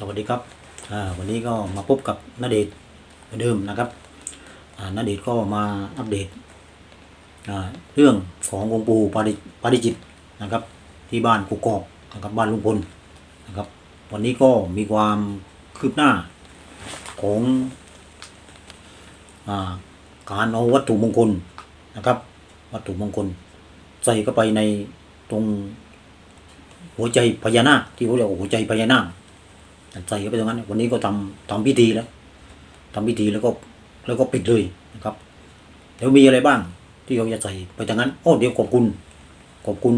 สวัสดีครับวันนี้ก็มาพบกับนเดชเหมือนเดิมนะครับอ่าเดชก็มาอัปเดตเรื่องขององค์ปู่ปาริปาริจิตนะครับ ที่บ้านกุกอกนะครับบ้านลุงพลนะครับ วันนี้ก็มีความคืบหน้าของอการเอาวัตถุมงคลนะครับ วัตถุมงคล ใส่เข้าไปในตรงหัวใจพญานาคที่เขาเรียกว่าหัวใจพญานาค ใส่เข้าไปตรงนั้น วันนี้ก็ทำทำพิธีแล้วทำพิธีแล้วก็แล้วก็ปิดเลยนะครับ เดี๋ยวมีอะไรบ้าง ที่เขาจะใส่ไปทางนั้นโอ้เดี๋ยวขอบคุณ ขอบคุณ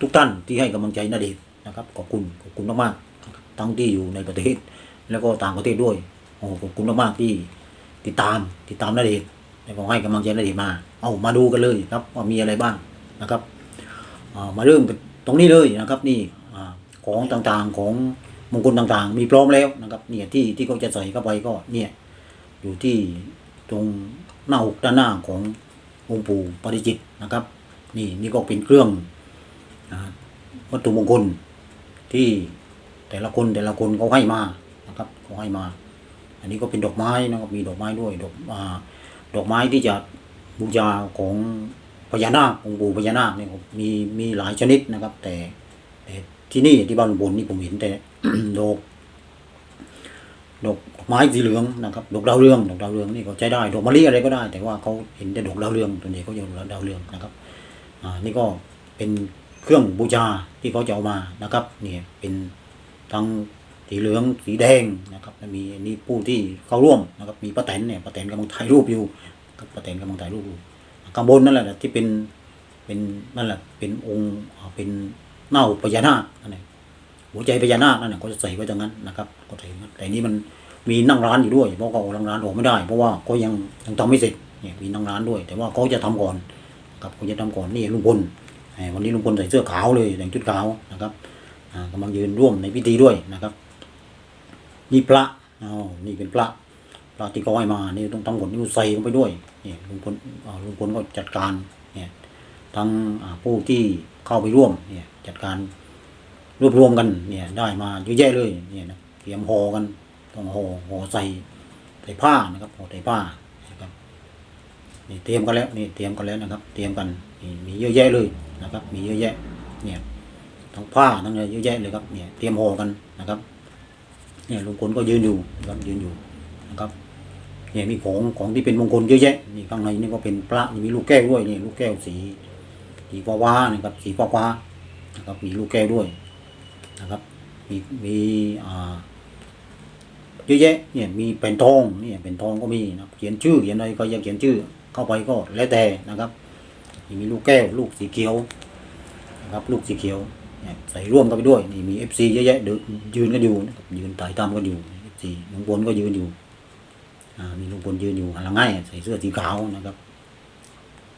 ทุกท่านที่ให้กำลังใจนาเดชน์นะครับ ขอบคุณขอบคุณมากๆทั้งที่อยู่ในประเทศ แล้วก็ต่างประเทศด้วยโอ้ขอบคุณมากๆที่ติดตามติดตามนาเดชแล้วก็ให้กำลังใจนาเดชมา เอามาดูกันเลยครับว่ามีอะไรบ้างนะครับมาเริ่มตรงนี้เลยนะครับนี่ของต่างๆของ มงคลต่างๆ มีพร้อมแล้วนะครับเนี่ยที่ที่เขาจะใส่เข้าไปก็เนี่ยอยู่ที่ตรงหน้าอกด้านหน้าขององค์ปู่ปาริจิตนะครับ นี่นี่ก็เป็นเครื่องวัตถุมงคลที่แต่ละคนแต่ละคนเขาให้มานะครับเขาให้มา อันนี้ก็เป็นดอกไม้นะครับมีดอกไม้ด้วยดอกอาดอกไม้ที่จะบูชาของพญานาคองค์ปู่พญานาคเนี่ยมีมีหลายชนิดนะครับ แต่แต่ที่นี่ที่บ้านลุงพลนี่ผมเห็นแต่ ดอกดอกไม้สีเหลืองนะครับดอกดาวเรืองดอกดาวเรืองนี่เขาใช้ได้ดอกมะลิอะไรก็ได้ แต่ว่าเขาเห็นแต่ดอกดาวเรืองตัวนี้เขาจะดาวเรืองนะครับอ่านี่ก็เป็นเครื่องบูชาที่เขาจะเอามานะครับนี่เป็นทั้งสีเหลืองสีแดงนะครับแล้วมีนนี้ผู้ที่เข้าร่วมนะครับมีป้าแตนเนี่ยป้าแตนกำลังถ่ายรูปอยู่ครับป้าแตนกำลังถ่ายรูปอยู่ข้างบนนั่นแหละที่เป็นเป็นนั่นแหละเป็นองค์เป็นเน่าพญานาคนั่นแหละ หัวใจพญานาคนั่นน่ะเขาจะใส่ไว้ตรงนั้นนะครับก็ใส่แต่นี่มันมีนั่งร้านอยู่ด้วยเพราะเขาเอานั่งร้านออกไม่ได้ เพราะว่าเขายังยังทำไม่เสร็จเนี่ยมีนั่งร้านด้วย แต่ว่าเขาจะทำก่อนครับเขาจะทำก่อนนี่ลุงพลวันนี้ลุงพลใส่เสื้อขาวเลยแต่งชุดขาวนะครับอ่ากำลังยืนร่วมในพิธีด้วยนะครับ นี่พระอ๋อนี่เป็นพระพระที่เขาให้มานี่ต้องทั้งหมดนี่ใส่ลงไปด้วยเนี่ยลุงพลอ่าลุงพลก็จัดการเนี่ยทั้งผู้ที่เข้าไปร่วมเนี่ยจัดการ รวบรวมกันเนี่ย ได้มาเยอะแยะเลยเนี่ยนะเตรียมห่อกันต้องห่อห่อใส่ใส่ผ้านะครับห่อใส่ผ้านะครับนี่เตรียมกันแล้วนี่เตรียมกันแล้วนะครับ เตรียมกันนี่มีเยอะแยะเลยนะครับ มีเยอะแยะ เนี่ยทั้งผ้าทั้งอะไรเยอะแยะเลยครับเนี่ยเตรียมห่อกันนะครับ เนี่ยลุงพลก็ยืนอยู่นะครับยืนอยู่นะครับเนี่ยมีของของที่เป็นมงคลเยอะแยะนี่ข้างในนี่ก็เป็นพระมีลูกแก้วด้วยนี่ลูกแก้วสีสีฟ้าฟ้าๆนะครับสีฟ้าฟ้าๆนะครับมีลูกแก้วด้วย นะครับ มีมีเยอะแยะเนี่ยมีเป็นทองเนี่ยเป็นทองก็มีนะเขียนชื่อเขียนอะไรก็ยังเขียนชื่อเข้าไปก็แล้วแต่นะครับมีลูกแก้วลูกสีเขียวนะครับลูกสีเขียวเนี่ยใส่ร่วมกันไปด้วยนี่มีเอฟซีเยอะแยะเดินยืนกันอยู่ยืนถ่ายตามกันอยู่เอฟซีลุงพลก็ยืนอยู่มีลุงพลยืนอยู่หลังให้ใส่เสื้อสีขาวนะครับ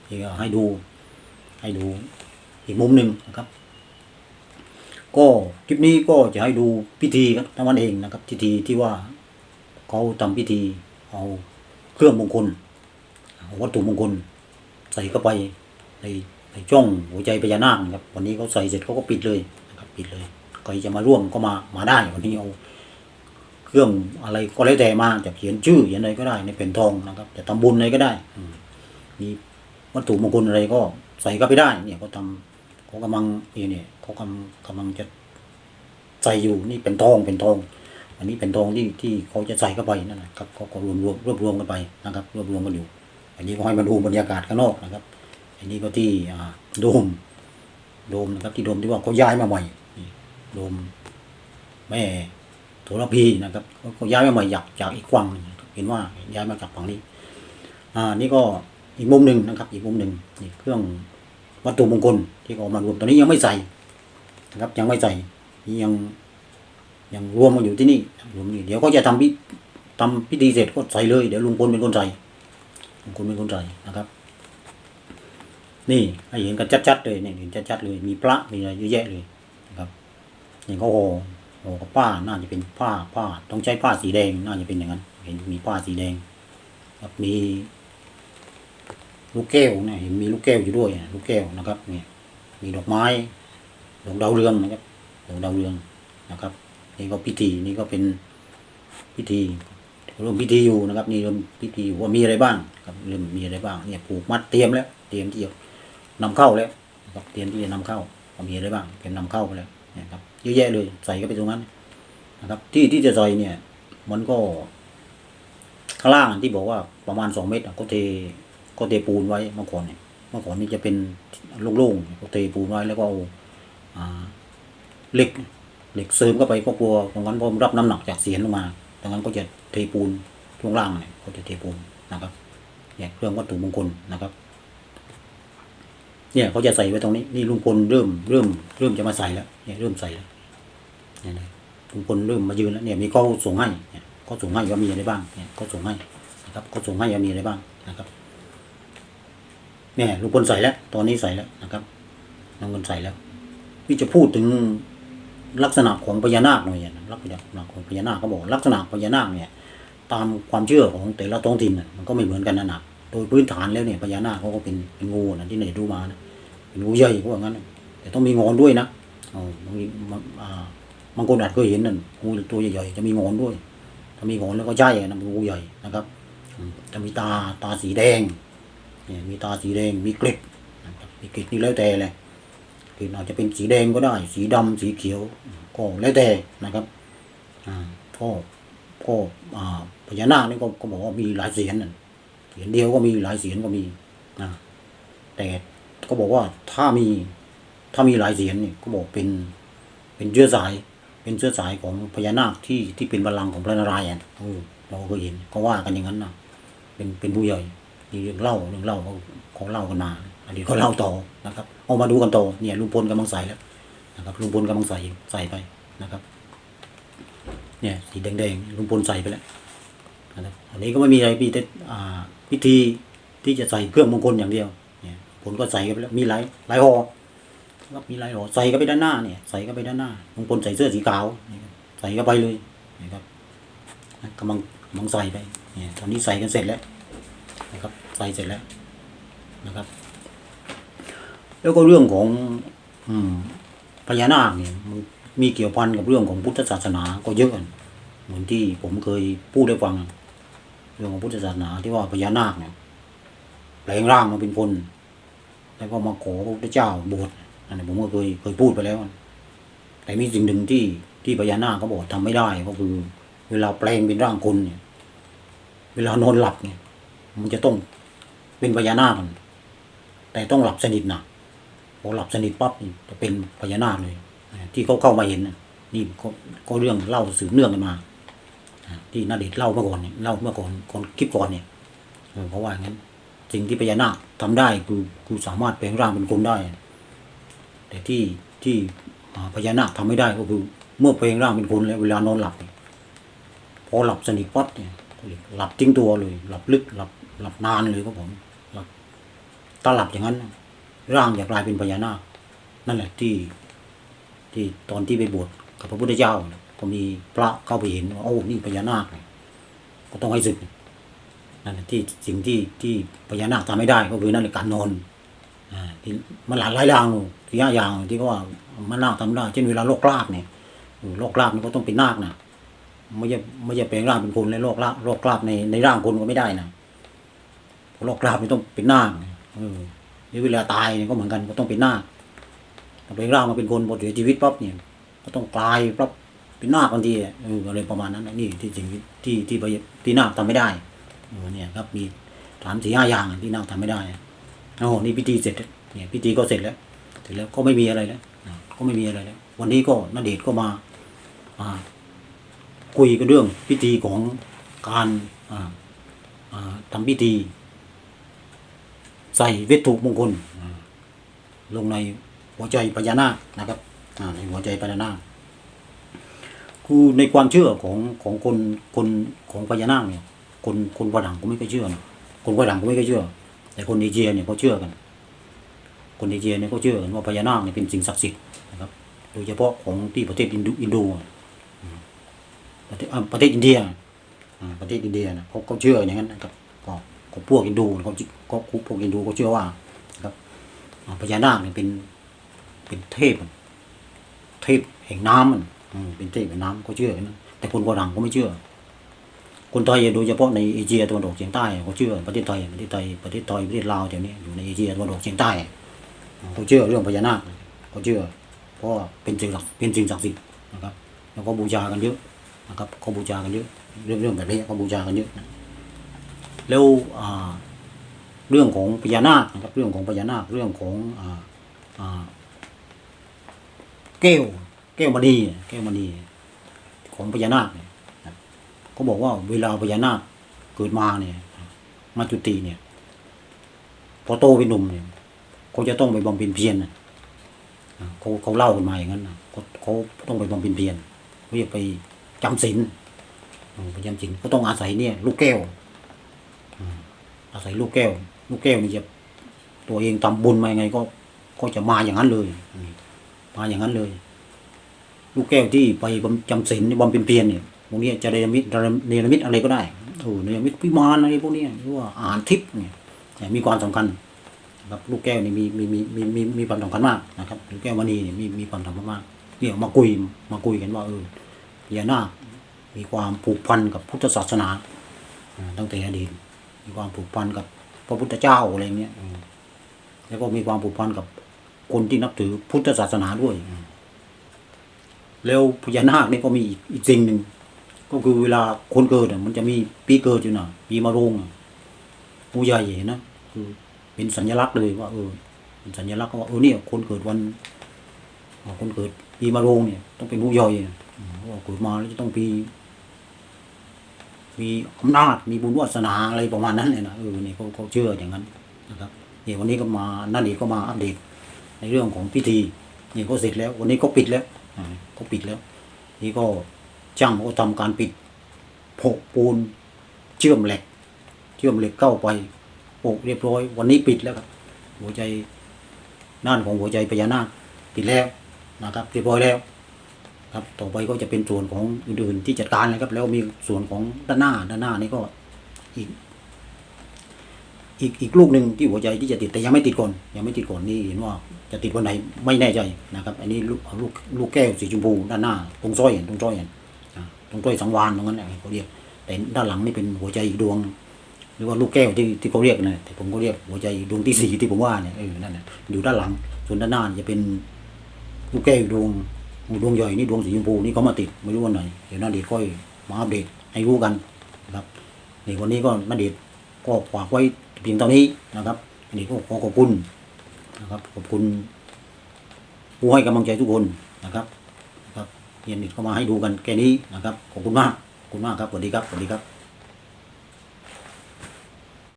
นี่ให้ดูให้ดูอีกมุมหนึ่งนะครับ ก็คลิปนี้ก็จะให้ดูพิธีครับทั้งวันเองนะครับพิธีที่ว่าเขาทำพิธีเอาเครื่องมงคลวัตถุมงคล ใส่เข้าไปในในช่องหัวใจพญานาคครับวันนี้เขาใส่เสร็จเขาก็ปิดเลยนะครับปิดเลยใครจะมาร่วมก็มามาได้วันนี้เอาเครื่องอะไรก็แล้วแต่มาจะเขียนชื่อเขียนอะไรก็ได้ในเป็นทองนะครับจะทำบุญอะไรก็ได้มีวัตถุมงคลอะไรก็ใส่เข้าไปได้เนี่ยเขา ทำเขากำลังนี่เนี่ยเขากำกำลังจะใส่อยู่นี่เป็นทองเป็นทอง อันนี้เป็นทองที่ที่เขาจะใส่เข้าไปนั่นแหละครับเขาก็รวมรวมรวบรวมกันไปนะครับ รวบรวมกันอยู่ อันนี้ก็ให้มาดูบรรยากาศข้างนอกนะครับ อันนี้ก็ที่โดมโดมนะครับที่โดมที่ว่าเขาย้ายมาใหม่โดมแม่โถระพีนะครับเขาย้ายมาใหม่จากจากอีกฝั่งหนึ่งเห็นว่าย้ายมาจากฝั่งนี้ อ่านี่ก็อีกมุมหนึ่งนะครับ อีกมุมหนึ่งนี่เครื่อง วัตถุมงคลที่เขาเอามารวมตอนนี้ยังไม่ใส่นะครับยังไม่ใส่นี่ยังยังรวมกันอยู่ที่นี่รวมนี่เดี๋ยวก็จะทำพิทำพิธีเสร็จก็ใส่เลยเดี๋ยวลุงพลเป็นคนใส่ลุงพลเป็นคนใส่นะครับ นี่ให้เห็นกันชัดๆเลยเนี่ยเห็นชัดๆเลยมีพระมีอะไรเยอะแยะเลยนะครับอย่างเขาห่อห่อกับผ้าน่าจะเป็นผ้าผ้าต้องใช้ผ้าสีแดงน่าจะเป็นอย่างนั้น เห็นมีผ้าสีแดงครับมี ลูกแก้วเนี่ยเห็นมีลูกแก้วอยู่ด้วยลูกแก้วนะครับเนี่ยมีดอกไม้ดอกดาวเรืองนะครับดอกดาวเรืองนะครับนี่ก็พิธีนี่ก็เป็นพิธีริ่มพิธีอยู่นะครับ นี่ริ่มพิธีอยู่ว่ามีอะไรบ้างครับเริ่มมีอะไรบ้างเนี่ยผูกมัดเตรียมแล้ว เตรียมที่จะนำเข้าแล้วนะครับเตรียมที่จะนำเข้าว่ามีอะไรบ้างเป็นนำเข้าไปแล้วเนี่ยครับเยอะแยะเลยใส่เข้าไปตรงนั้นนะครับ ที่ที่จะใส่เนี่ย มันก็ข้างล่างที่บอกว่าประมาณสองเมตรอะก็เท ก็เทปูนไว้เมื่อก่อนเนี่ยเมื่อก่อนนี่จะเป็นโล่งๆก็เทปูนไว้แล้วก็เอาเหล็กเหล็กเสริมเข้าไปก็กลัวตรงนั้นพอมันรับน้ำหนักจากเสียนลงมาดังนั้นก็จะเทปูนช่วงล่างเนี่ยก็จะเทปูนนะครับเนี่ยเครื่องวัตถุมงคลนะครับ เนี่ยเขาจะใส่ไว้ตรงนี้นี่ลุงพลเริ่มเริ่มเริ่มจะมาใส่แล้วเนี่ยเริ่มใส่แล้วเนี่ยลุงพลเริ่มมายืนแล้วเนี่ยมีเขาส่งให้เนี่ยเขาส่งให้ว่ามีอะไรบ้างเนี่ยเขาส่งให้นะครับเขาส่งให้ว่ามีอะไรบ้างนะครับ เนี่ยลุงพลใส่แล้ว ตอนนี้ใส่แล้วนะครับน้องเงินใส่แล้วพี่จะพูดถึงลักษณะของพญานาคหน่อยนะลักษณะของพญานาคเขาบอกลักษณะพญานาคเนี่ย ตามความเชื่อของแต่ละท้องถิ่นน่ะมันก็ไม่เหมือนกันนะนะโดยพื้นฐานแล้วเนี่ยพญานาคเขาก็เป็นเป็นงูนะที่ไหนดูมานะเป็นงูใหญ่เขาว่างั้นแต่ต้องมีงอนด้วยนะบางทีบางคนอาจเคยเห็นนั่นงูตัวใหญ่ๆจะมีงอนด้วย ถ้ามีงอนแล้วก็ใช่นะเป็นงูใหญ่นะครับจะมีตาตาสีแดง เนี่ยมีตาสีแดงมีเกล็ดนะครับมีเกล็ดนี่แล้วแต่เลยเกล็ดอาจจะเป็นสีแดงก็ได้ สีดำสีเขียวก็แล้วแต่นะครับอ่าก็ก็อ่าพญานาคนี่ก็ก็บอกว่ามีหลายเสียนเสียนเดียวก็มีหลายเสียนก็มีนะแต่ก็บอกว่าถ้ามีถ้ามีหลายเสียนนี่ก็บอกเป็นเป็นเชื้อสาย เป็นเชื้อสายของพญานาคที่ที่เป็นบัลลังก์ของพระนารายณ์เออเราก็เห็นก็ว่ากันอย่างนั้นนะเป็นเป็นผู้ใหญ่ นี่เรื่องเล่าเรื่องเล่าขาเขาเล่ากันมาอันนี้เขาเล่าต่อนะครับ เอามาดูกันต่อเนี่ยลุงพลกำลังใส่แล้วนะครับลุงพลกำลังใส่ใส่ไปนะครับ เนี่ยสีแดงๆลุงพลใส่ไปแล้วนะครับอันนี้ก็ไม่มีอะไรพี่แต่อ่าพิธีที่จะใส่เครื่องมงคลอย่างเดียวเนี่ยผลก็ใส่กันไปแล้วมีหลายหลายห่อครับมีหลายห่อใส่กันไปด้านหน้าเนี่ยใส่กันไปด้านหน้าลุงพลใส่เสื้อสีขาวใส่กันไปเลยนะครับกำลังกำลังใส่ไปเนี่ยตอนนี้ใส่กันเสร็จแล้ว นะครับใส่เสร็จแล้วนะครับ แล้วก็เรื่องของ อืมพญานาคเนี่ยมันมีเกี่ยวพันกับเรื่องของพุทธศาสนาก็เยอะเหมือนที่ผมเคยพูดได้ฟัง เรื่องของพุทธศาสนาที่ว่าพญานาคเนี่ยแปลงร่างมาเป็นคน แล้วก็มาขอพระพุทธเจ้าบวชอันนี้ผมก็เคยเคยพูดไปแล้ว แต่มีสิ่งหนึ่งที่ที่พญานาคเขาบอกทำไม่ได้ก็คือ เวลาแปลงเป็นร่างคนเนี่ย เวลานอนหลับเนี่ย มันจะต้องเป็นพญานาคแต่ต้องหลับสนิทนะพอหลับสนิทปั๊บจะเป็นพญานาคเลยที่เขาเข้ามาเห็นนี่ก็เรื่องเล่าสืบเนื่องกันมาที่นาเดชเล่าเมื่อก่อนเนี่ยเล่าเมื่อก่อนก่อนคลิปก่อนเนี่ยเพราะว่าอย่างนั้นสิ่งที่พญานาคทำได้คือคือสามารถแปลงร่างเป็นคนได้ แต่ที่ที่พญานาคทำไม่ได้ก็คือเมื่อแปลงร่างเป็นคนแล้วเวลานอนหลับพอหลับสนิทปั๊บเนี่ย หลับทิ้งตัวเลย หลับลึกหลับหลับนานเลยก็ผมหลับถ้าหลับอย่างนั้น ร่างจะกลายเป็นพญานาคนั่นแหละที่ ที่ตอนที่ไปบวชกับพระพุทธเจ้า ก็มีพระเข้าไปเห็นว่าโอ้นี่พญานาคก็ต้องให้ศึกนั่นแหละที่สิ่งที่ที่พญานาคทำไม่ได้ก็คือนั่นแหละการนอนอ่าที่มันหลายหลายอย่างสี่ห้าอย่างที่เขาว่ามันนาคทำได้เช่นเวลาโรคลาบเนี่ยโรคลาบนี่ก็ต้องเป็นนาคนะ ไม่ใช่ไม่ใช่แปลงร่างเป็นคนเลยโรคลาบโรคลาบในในร่างคนก็ไม่ได้นะโรคลาบนี่ต้องเป็นหน้าเออนี่เวลาตายเนี่ยก็เหมือนกันก็ต้องเป็นหนาคถ้าเป็นร่างมาเป็นคนพอเสียชีวิตปั๊บเนี่ย ก็ต้องกลายปั๊บเป็นหน้าคทันทีเอออะไรประมาณนั้น นี่ที่สิ่งที่ที่ที่ที่ที่นาทำไม่ได้เออเนี่ยครับมีสามสี่ห้าอย่างที่หน้าคทำไม่ได้โอ้โหนี่พิธีเสร็จเนี่ยพิธีก็เสร็จแล้วเสร็จแล้วก็ไม่มีอะไรแล้วก็ไม่มีอะไรแล้ววันนี้ก็นเดชก็มาอ่า คุยกันเรื่องพิธีของการทำพิธี ใส่วัตถุมงคลลงในหัวใจพญานาคนะครับในหัวใจพญานาคคือในความเชื่อของของคนคนของพญานาคเนี่ย คนคนฝรั่งก็ไม่ค่อยเชื่อนะคนฝรั่งก็ไม่ค่อยเชื่อ แต่คนเอเชียเนี่ยเขาเชื่อกัน คนเอเชียเนี่ยเขาเชื่อกันว่าพญานาคเนี่ยเป็นสิ่งศักดิ์สิทธิ์นะครับ โดยเฉพาะของที่ประเทศอินโดอินโด ประเทศอินเดียประเทศอินเดียนะเขาเขาเชื่ออย่างนั้นนะครับก็ก็พวกอินโดเขาจิก็พวกอินโดเขาเชื่อว่าครับอ่าพญานาคเนี่ยเป็นเป็นเทพเทพแห่งน้ำมันเป็นเทพเป็นน้ำเขาเชื่อกันนะแต่คนฝรั่งเขาไม่เชื่อ คนไทยโดยเฉพาะในเอเชียตะวันออกเฉียงใต้เขาเชื่อประเทศไทยประเทศไทยประเทศไทยประเทศลาวแถวนี้อยู่ในเอเชียตะวันออกเฉียงใต้เขาเชื่อเรื่องพญานาคเขาเชื่อเพราะเป็นสิ่งศักเป็นสิ่งศักดิ์สิทธิ์นะครับ แล้วก็บูชากันเยอะ นะครับเขาบูชากันเยอะเรื่องเรื่องแบบนี้เขาบูชากันเยอะแล้วเรื่องของพญานาคนะครับเรื่องของพญานาคเรื่องของอ่าอ่าแก้วแก้วมณีแก้วมณีของพญานาคเนี่ยเขาบอกว่าเวลาพญานาคเกิดมาเนี่ยมาจุติเนี่ย พอโตเป็นหนุ่มเนี่ยเขาจะต้องไปบำเพ็ญเพียรนะอ่าเขาเขาเล่ากันมาอย่างนั้นเขาเขาต้องไปบำเพ็ญเพียรเขาจะไป จำศีลอืมไปจำศีลก็ต้องอาศัยเนี่ย ลูกแก้วอาศัยลูกแก้ว ลูกแก้วนี่จะตัวเองทำบุญมายังไงก็ ก็จะมาอย่างนั้นเลยมาอย่างนั้นเลย ลูกแก้วที่ไปบำจำศีลบำเพ็ญเพียรเนี่ยพวกนี้จะเนรมิตเนรมิตอะไรก็ได้โอ้เนรมิตพิมานอะไรพวกนี้หรือว่าอาหารทิพย์เนี่ยมีความสำคัญครับลูกแก้วนี่มีมีมีมีมีมีความสำคัญมากนะครับลูกแก้วมณีเนี่ยมีมีความสำคัญมากเนี่ยมาคุยมาคุยกันว่าเออ พญานาค มีความผูกพันกับพุทธศาสนาตั้งแต่อดีตมีความผูกพันกับพระพุทธเจ้าอะไรเงี้ยแล้วก็มีความผูกพันกับคนที่นับถือพุทธศาสนาด้วย แล้วพญานาคนี่ก็มีอีกสิ่งหนึ่งก็คือเวลาคนเกิดมันจะมีปีเกิดอยู่นะปีมะโรงผู้ใหญ่นะคือเป็นสัญลักษณ์เลยว่าเออเป็นสัญลักษณ์ว่าเออเนี่ยคนเกิดวันคนเกิดปีมะโรงเนี่ย ต้องเป็นผู้ใหญ่ ว่ากิดมาแล้วจะต้องปีมีอำนาจมีบุญวาสนาอะไรประมาณนั้นเลยนะเออนี่เขาเขาเชื่ออย่างนั้นนะครับเนี่ยวันนี้ก็มานั่นเองก็มาอัปเดตในเรื่องของพิธีนี่ก็เสร็จแล้ว วันนี้ก็ปิดแล้วอ่าปิดแล้ว นี่ก็ช่างก็ทำการปิดโปะปูนเชื่อมเหล็ก เชื่อมเหล็กเข้าไปโปะเรียบร้อย วันนี้ปิดแล้วครับ หัวใจน่านของหัวใจพญานาคปิดแล้วนะครับเรียบร้อยแล้ว ครับ ต่อไปก็จะเป็นส่วนของอื่นๆที่จัดการนะครับ แล้วมีส่วนของด้านหน้าด้านหน้านี่ก็อีก อีกอีกลูกหนึ่งที่หัวใจที่จะติดแต่ยังไม่ติดก่อนยังไม่ติดก่อนนี่เห็นว่าจะติดวันไหนไม่แน่ใจนะครับ อันนี้ลูกลูกลูกแก้วสีชมพูด้านหน้า ตรงสร้อยเห็นตรงสร้อยเห็นตรงสร้อยสังวานตรงนั้นแหละเขาเรียก แต่ด้านหลังนี่เป็นหัวใจอีกดวงหรือว่าลูกแก้วที่ที่เขาเรียกนะแต่ผมก็เรียกหัวใจดวงที่สี่ที่ผมว่าเนี่ยเออนั่นนะอยู่ด้านหลังส่วนด้านหน้าจะเป็นลูกแก้วดวง ดวงใหญ่นี่ดวงสีชมพูนี่เขามาติดไม่รู้วันไหนเดี๋ยวนาเดชค่อยมาอัปเดตให้รู้กันนะครับในวันนี้ก็นาเดชก็ฝากไว้เพียงเท่านี้นะครับอันนี้ก็ขอขอบคุณนะครับขอบคุณผู้ให้กำลังใจทุกคนนะครับนะครับเรียนนิดเข้ามาให้ดูกันแค่นี้นะครับขอบคุณมากขอบคุณมากครับสวัสดีครับสวัสดีครับ